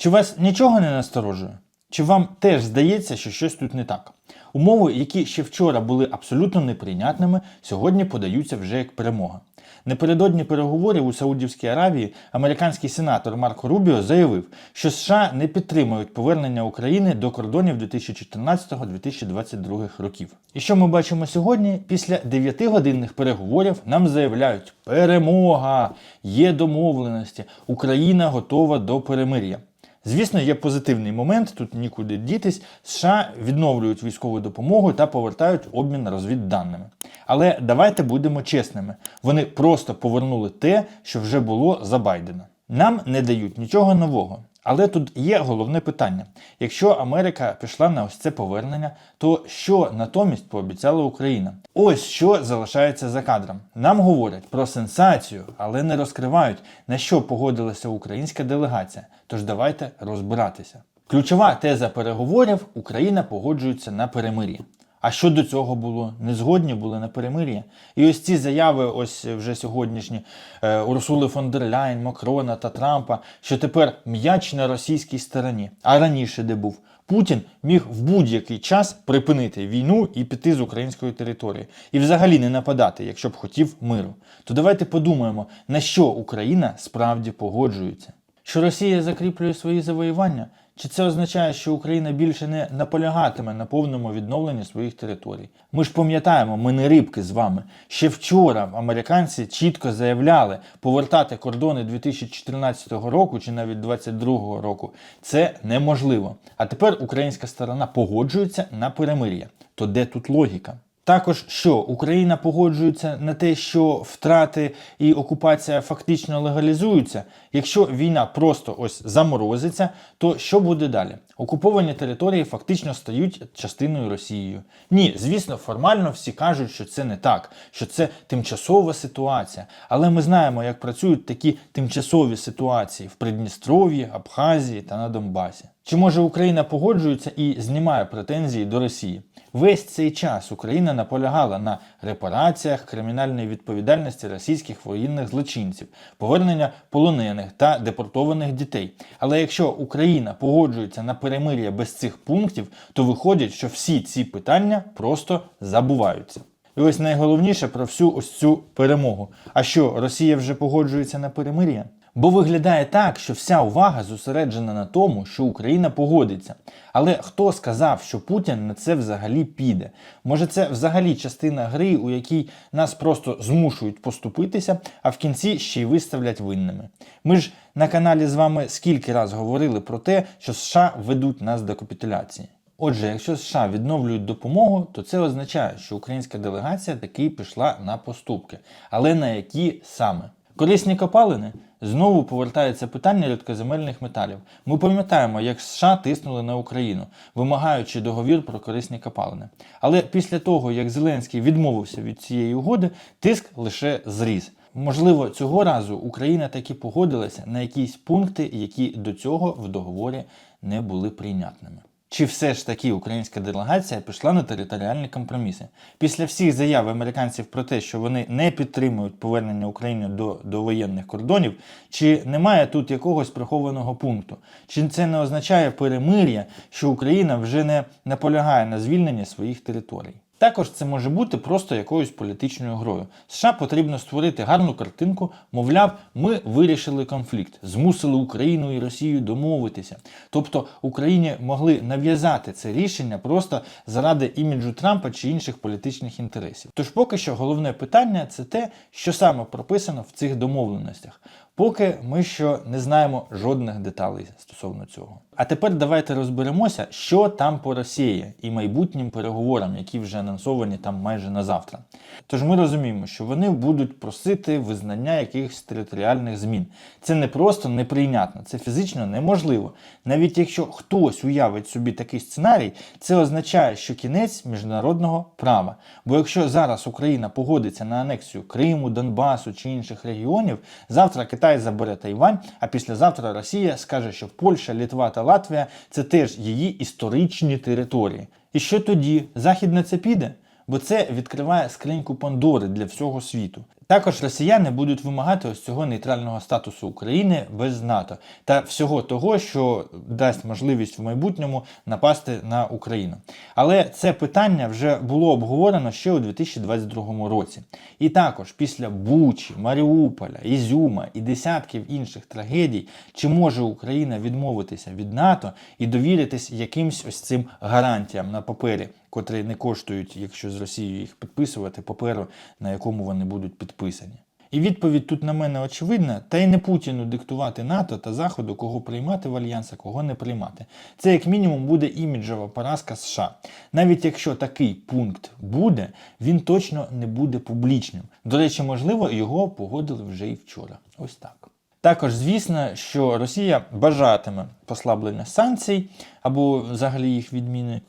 Чи вас нічого не насторожує? Чи вам теж здається, що щось тут не так? Умови, які ще вчора були абсолютно неприйнятними, сьогодні подаються вже як перемога. Напередодні переговорів у Саудівській Аравії американський сенатор Марко Рубіо заявив, що США не підтримують повернення України до кордонів 2014-2022 років. І що ми бачимо сьогодні? Після 9-годинних переговорів нам заявляють: перемога, є домовленості, Україна готова до перемир'я. Звісно, є позитивний момент, тут нікуди дітись. США відновлюють військову допомогу та повертають обмін розвідданими. Але давайте будемо чесними: вони просто повернули те, що вже було за Байдена. Нам не дають нічого нового. Але тут є головне питання: якщо Америка пішла на ось це повернення, то що натомість пообіцяла Україна? Ось що залишається за кадром. Нам говорять про сенсацію, але не розкривають, на що погодилася українська делегація. Тож давайте розбиратися. Ключова теза переговорів: Україна погоджується на перемир'я. А що до цього було? Не згодні були на перемир'я. І ось ці заяви, ось вже сьогоднішні е, Урсули фон дер Ляйн, Макрона та Трампа, що тепер м'яч на російській стороні. А раніше де був? Путін міг в будь-який час припинити війну і піти з української території, і взагалі не нападати, якщо б хотів миру. То давайте подумаємо, на що Україна справді погоджується. Що Росія закріплює свої завоювання? Чи це означає, що Україна більше не наполягатиме на повному відновленні своїх територій? Ми ж пам'ятаємо, ми не рибки з вами. Ще вчора американці чітко заявляли, повертати кордони 2014 року чи навіть 2022 року це неможливо. А тепер українська сторона погоджується на перемир'я. То де тут логіка? Також що Україна погоджується на те, що втрати і окупація фактично легалізуються. Якщо війна просто ось заморозиться, то що буде далі? Окуповані території фактично стають частиною Росією. Ні, звісно, формально всі кажуть, що це не так, що це тимчасова ситуація. Але ми знаємо, як працюють такі тимчасові ситуації в Придністров'ї, Абхазії та на Донбасі. Чи може Україна погоджується і знімає претензії до Росії? Весь цей час Україна наполягала на репараціях, кримінальної відповідальності російських воєнних злочинців, повернення полонених та депортованих дітей. Але якщо Україна погоджується на перемир'я без цих пунктів, то виходить, що всі ці питання просто забуваються. І ось найголовніше про всю ось цю перемогу. А що Росія вже погоджується на перемир'я? Бо виглядає так, що вся увага зосереджена на тому, що Україна погодиться. Але хто сказав, що Путін на це взагалі піде? Може, це взагалі частина гри, у якій нас просто змушують поступитися, а в кінці ще й виставлять винними. Ми ж на каналі з вами скільки раз говорили про те, що США ведуть нас до капітуляції. Отже, якщо США відновлюють допомогу, то це означає, що українська делегація таки пішла на поступки. Але на які саме? Корисні копалини? Знову повертається питання рідкоземельних металів. Ми пам'ятаємо, як США тиснули на Україну, вимагаючи договір про корисні копалини. Але після того, як Зеленський відмовився від цієї угоди, тиск лише зріс. Можливо, цього разу Україна таки погодилася на якісь пункти, які до цього в договорі не були прийнятними. Чи все ж таки українська делегація пішла на територіальні компроміси? Після всіх заяв американців про те, що вони не підтримують повернення України до, воєнних кордонів, чи немає тут якогось прихованого пункту? Чи це не означає перемир'я, що Україна вже не наполягає на звільненні своїх територій? Також це може бути просто якоюсь політичною грою. США потрібно створити гарну картинку, мовляв, ми вирішили конфлікт, змусили Україну і Росію домовитися. Тобто Україні могли нав'язати це рішення просто заради іміджу Трампа чи інших політичних інтересів. Тож поки що головне питання це те, що саме прописано в цих домовленостях. Поки ми що не знаємо жодних деталей стосовно цього. А тепер давайте розберемося, що там по Росії і майбутнім переговорам, які вже анонсовані там майже на завтра. Тож ми розуміємо, що вони будуть просити визнання якихось територіальних змін. Це не просто неприйнятно, це фізично неможливо. Навіть якщо хтось уявить собі такий сценарій, це означає, що кінець міжнародного права. Бо якщо зараз Україна погодиться на анексію Криму, Донбасу чи інших регіонів, завтра Китай забере Тайвань, а післязавтра Росія скаже, що Польща, Літва та Латвія це теж її історичні території. І що тоді? Захід на це піде? Бо це відкриває скриньку Пандори для всього світу. Також росіяни будуть вимагати ось цього нейтрального статусу України без НАТО та всього того, що дасть можливість в майбутньому напасти на Україну. Але це питання вже було обговорено ще у 2022 році. І також після Бучі, Маріуполя, Ізюма і десятків інших трагедій, чи може Україна відмовитися від НАТО і довіритись якимсь ось цим гарантіям на папері, котрі не коштують, якщо з Росією їх підписувати, паперу, на якому вони будуть підписані. І відповідь тут на мене очевидна, та й не Путіну диктувати НАТО та Заходу, кого приймати в альянс, а кого не приймати. Це як мінімум буде іміджова поразка США. Навіть якщо такий пункт буде, він точно не буде публічним. До речі, можливо, його погодили вже і вчора. Ось так. Також звісно, що Росія бажатиме послаблення санкцій або взагалі їх відміни.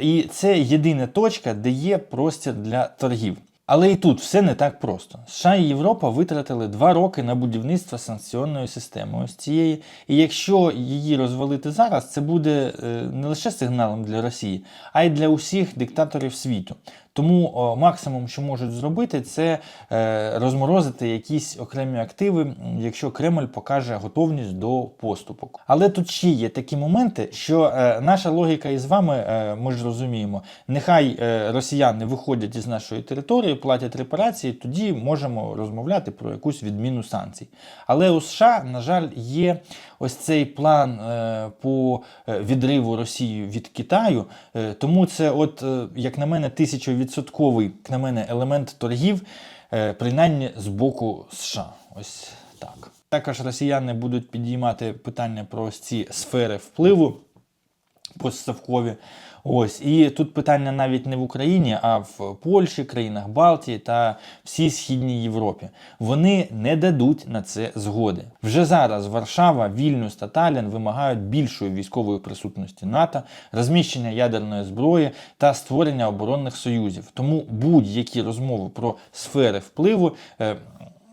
І це єдина точка, де є простір для торгів. Але і тут все не так просто. США і Європа витратили два роки на будівництво санкціонної системи ось цієї. І якщо її розвалити зараз, це буде е, не лише сигналом для Росії, а й для усіх диктаторів світу. Тому максимум, що можуть зробити, це е, розморозити якісь окремі активи, якщо Кремль покаже готовність до поступок. Але тут ще є такі моменти, що е, наша логіка із вами, е, ми ж розуміємо, нехай росіяни виходять із нашої території, платять репарації, тоді можемо розмовляти про якусь відміну санкцій. Але у США, на жаль, є ось цей план по відриву Росії від Китаю. Тому це, от, як на мене, тисячовідсотковий як на мене, елемент торгів, е, принаймні з боку США. Ось так. Також росіяни будуть підіймати питання про ці сфери впливу постставкові. Ось і тут питання навіть не в Україні, а в Польщі, країнах Балтії та всій східній Європі. Вони не дадуть на це згоди. Вже зараз Варшава, Вільнюс та Таллін вимагають більшої військової присутності НАТО, розміщення ядерної зброї та створення оборонних союзів. Тому будь-які розмови про сфери впливу е,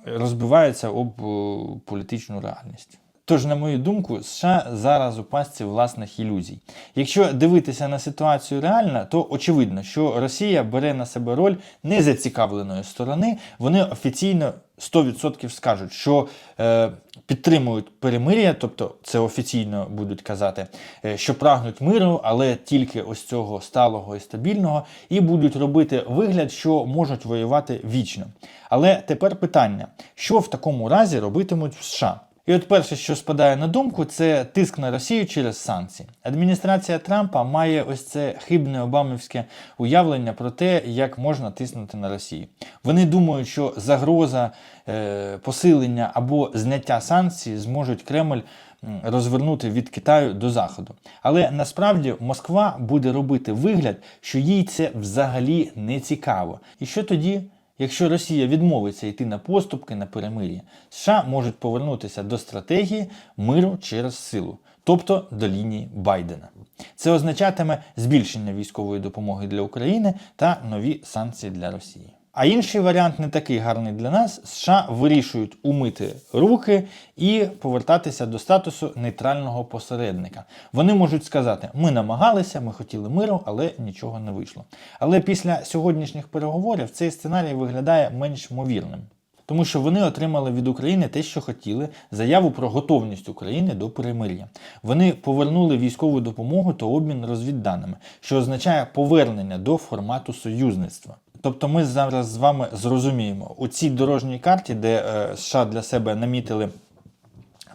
розбиваються об е, політичну реальність. Тож, на мою думку, США зараз у пастці власних ілюзій. Якщо дивитися на ситуацію реально, то очевидно, що Росія бере на себе роль незацікавленої сторони. Вони офіційно 100% скажуть, що е, підтримують перемир'я, тобто це офіційно будуть казати, е, що прагнуть миру, але тільки ось цього сталого і стабільного, і будуть робити вигляд, що можуть воювати вічно. Але тепер питання: що в такому разі робитимуть в США? І от перше, що спадає на думку, це тиск на Росію через санкції. Адміністрація Трампа має ось це хибне обамівське уявлення про те, як можна тиснути на Росію. Вони думають, що загроза е, посилення або зняття санкцій зможуть Кремль розвернути від Китаю до Заходу. Але насправді Москва буде робити вигляд, що їй це взагалі не цікаво. І що тоді? Якщо Росія відмовиться йти на поступки на перемир'я, США можуть повернутися до стратегії миру через силу, тобто до лінії Байдена. Це означатиме збільшення військової допомоги для України та нові санкції для Росії. А інший варіант не такий гарний для нас. США вирішують умити руки і повертатися до статусу нейтрального посередника. Вони можуть сказати: ми намагалися, ми хотіли миру, але нічого не вийшло. Але після сьогоднішніх переговорів цей сценарій виглядає менш ймовірним. Тому що вони отримали від України те, що хотіли, заяву про готовність України до перемир'я. Вони повернули військову допомогу та обмін розвідданими, що означає повернення до формату союзництва. Тобто ми зараз з вами зрозуміємо у цій дорожній карті, де е, США для себе намітили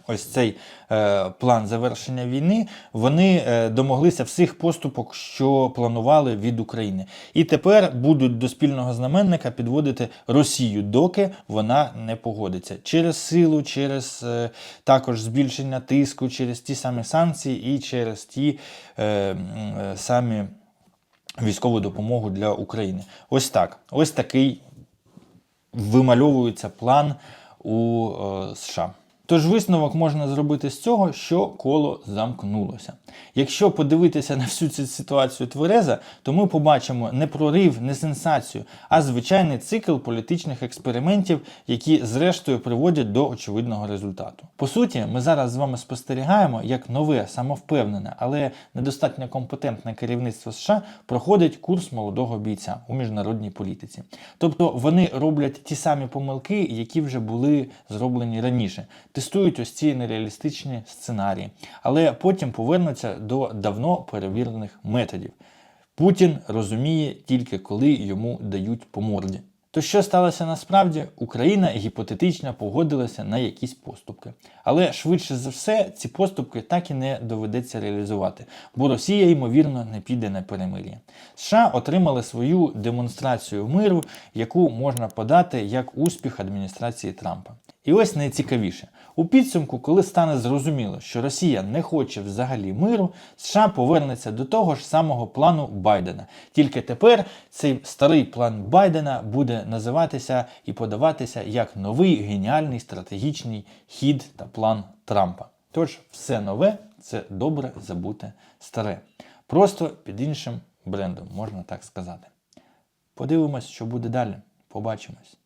ось цей е, план завершення війни, вони е, домоглися всіх поступок, що планували від України. І тепер будуть до спільного знаменника підводити Росію, доки вона не погодиться через силу, через е, також збільшення тиску, через ті самі санкції і через ті е, е, самі військову допомогу для України. Ось так. Ось такий вимальовується план у е, США. Тож висновок можна зробити з цього, що коло замкнулося. Якщо подивитися на всю цю ситуацію Твереза, то ми побачимо не прорив, не сенсацію, а звичайний цикл політичних експериментів, які зрештою приводять до очевидного результату. По суті, ми зараз з вами спостерігаємо, як нове, самовпевнене, але недостатньо компетентне керівництво США проходить курс молодого бійця у міжнародній політиці. Тобто вони роблять ті самі помилки, які вже були зроблені раніше, тестують ось ці нереалістичні сценарії, але потім повернуться до давно перевірених методів. Путін розуміє тільки коли йому дають по морді. То що сталося насправді? Україна гіпотетично погодилася на якісь поступки. Але швидше за все ці поступки так і не доведеться реалізувати, бо Росія, ймовірно, не піде на перемир'я. США отримали свою демонстрацію миру, яку можна подати як успіх адміністрації Трампа. І ось найцікавіше. У підсумку, коли стане зрозуміло, що Росія не хоче взагалі миру, США повернеться до того ж самого плану Байдена. Тільки тепер цей старий план Байдена буде називатися і подаватися як новий геніальний стратегічний хід та план Трампа. Тож все нове це добре забуте старе. Просто під іншим брендом, можна так сказати. Подивимось, що буде далі. Побачимось.